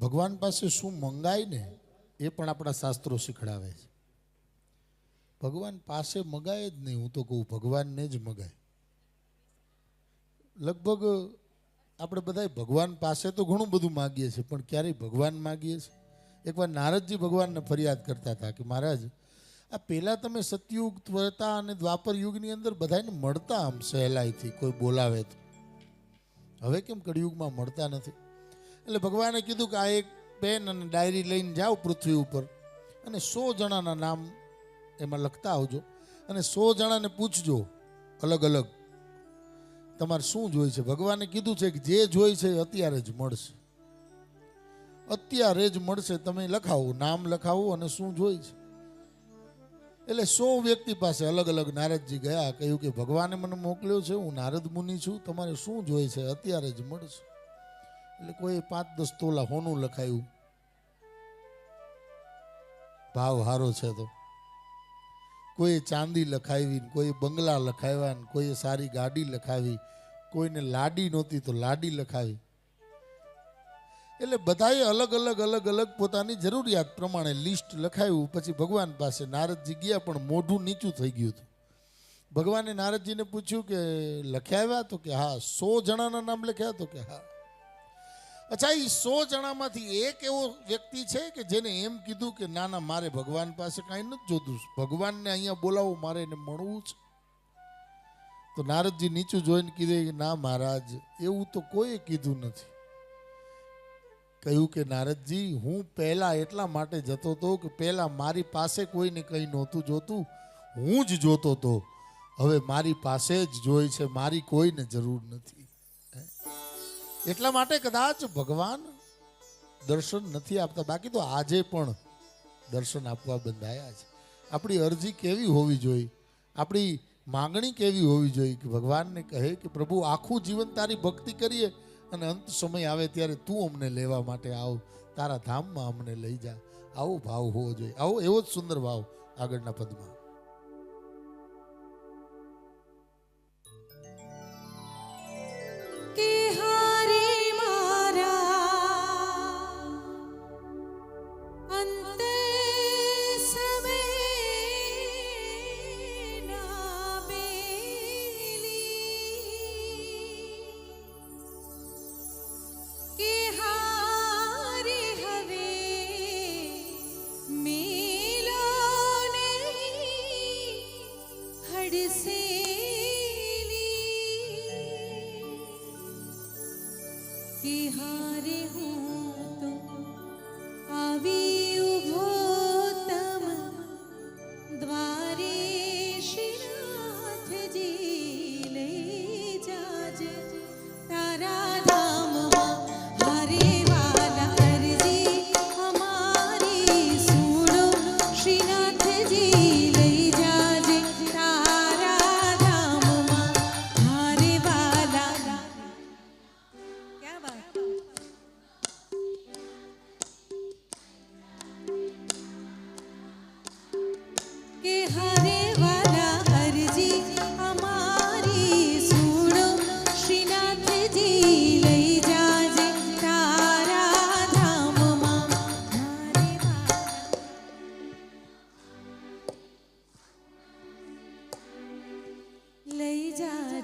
ભગવાન પાસે શું મંગાય ને એ પણ આપણા શાસ્ત્રો શીખડાવે છે. ભગવાન પાસે મગાય જ નહીં, હું તો કહું ભગવાનને જ મગાય. લગભગ આપણે બધા ભગવાન પાસે તો ઘણું બધું માગીએ છીએ, પણ ક્યારેય ભગવાન માગીએ છીએ? એકવાર નારદજી ભગવાનને ફરિયાદ કરતા હતા કે મહારાજ, આ પહેલાં તમે સતયુગ, ત્વરતા અને દ્વાપર યુગની અંદર બધાને મળતા આમ સહેલાઈથી, કોઈ બોલાવે તો? હવે કેમ કળિયુગમાં મળતા નથી? એટલે ભગવાને કીધું કે આ એક પેન અને ડાયરી લઈને જાઓ પૃથ્વી ઉપર. અને સો જણાના નામ એમાં લખતા આવજો. અને સો જણાને પૂછજો અલગ અલગ, તમારે શું જોઈ છે? ભગવાને કીધું છે કે જે જોઈ છે અત્યારે જ મળશે. અત્યારે જ મળશે, તમે લખાવો, નામ લખાવો અને શું જોઈ છે. એટલે સો વ્યક્તિ પાસે અલગ અલગ નારદજી ગયા, કહ્યું કે ભગવાને મને મોકલ્યો છે, હું નારદ મુનિ છું, તમારે શું જોઈ છે? અત્યારે જ મળશે. એટલે કોઈ પાંચ દસ તોલા હોનું લખાયું. ભાવ હારો છે તો. કોઈ ચાંદી લખાવી કોઈ બંગલા લખાવ્યા ને કોઈ સારી ગાડી લખાવી, કોઈને લાડી નહોતી તો લાડી લખાવી. એટલે બધાએ અલગ અલગ અલગ અલગ પોતાની જરૂરિયાત પ્રમાણે લિસ્ટ લખાવ્યું પછી ભગવાન પાસે નારદજી ગયા પણ મોઢું નીચું થઈ ગયું હતું. ભગવાને નારદજીને પૂછ્યું કે લખ્યાવ્યા તો કે હા, સો જણાના નામ લખ્યા તો કે હા. અચ્છા એ સો જણામાંથી એક એવો વ્યક્તિ છે કે જેને એમ કીધું કે, ના ના, મારે ભગવાન પાસે કાંઈ નથી જોતું. ભગવાનને અહીંયા બોલાવો, મારે એને મળવું છે. તો નારદજી નીચું જોઈને કીધું કે ના, મહારાજ, એવું તો કોઈએ કીધું નથી. કહ્યું કે, નારદજી, હું પહેલા એટલા માટે જતો હતો કે પહેલા મારી પાસે કોઈને કંઈ નહોતું જોતું. હું જ જોતો હતો હવે મારી પાસે જ જોઈ છે, મારી કોઈને જરૂર નથી. એટલા માટે કદાચ ભગવાન દર્શન નથી આપતા. બાકી તો આજે પણ દર્શન આપવા બંધાયા છે. આપણી અરજી કેવી હોવી જોઈએ? આપણી માંગણી કેવી હોવી જોઈએ કે ભગવાનને કહે કે પ્રભુ, આખું જીવન તારી ભક્તિ કરીએ અને અંત સમય આવે ત્યારે તું અમને લેવા માટે આવ. તારા ધામમાં અમને લઈ જા. આવો ભાવ હોવો જોઈએ. આવો એવો જ સુંદર ભાવ આગળના પદમાં. કે હારે હું તો આવી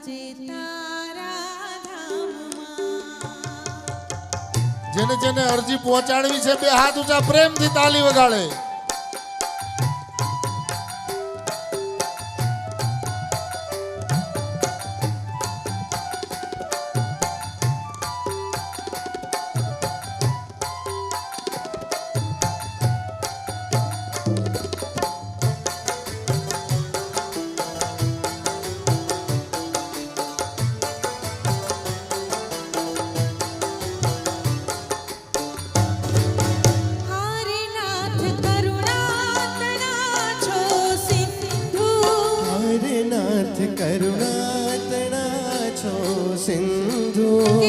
ધામમાં જેને જેને અરજી પહોંચાડવી છે બે હાથ ઊંચા પ્રેમથી તાલી વગાડે.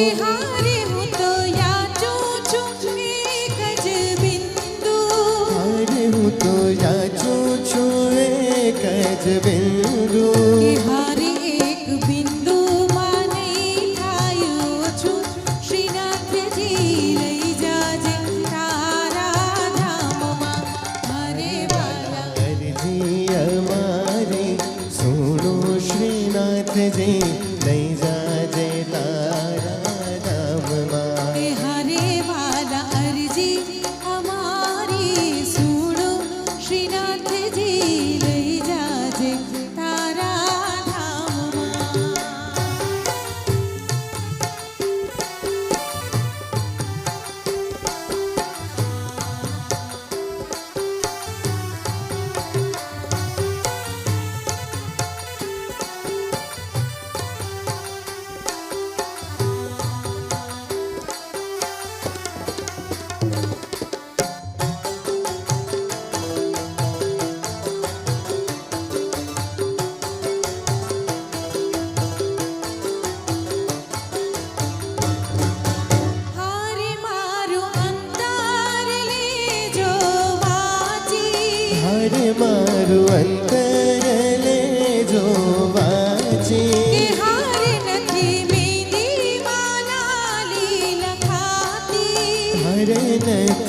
Hallelujah.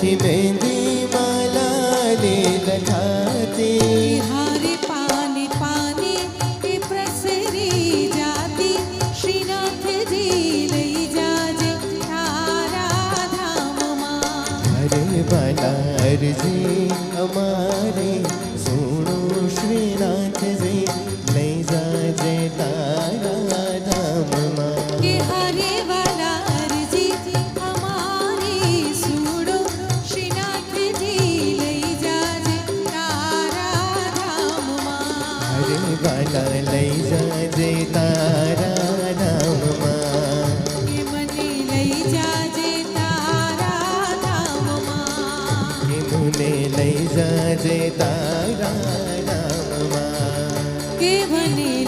નથી મહેંદી માલા લે લખાતી હારે પાને પાને એ પ્રસરી જાતી શ્રીનાથજી લઈ જાજે તારા ધામમાં હરે બાલા અરજી મુને લઈ જજે તારા ધામમાં કે મને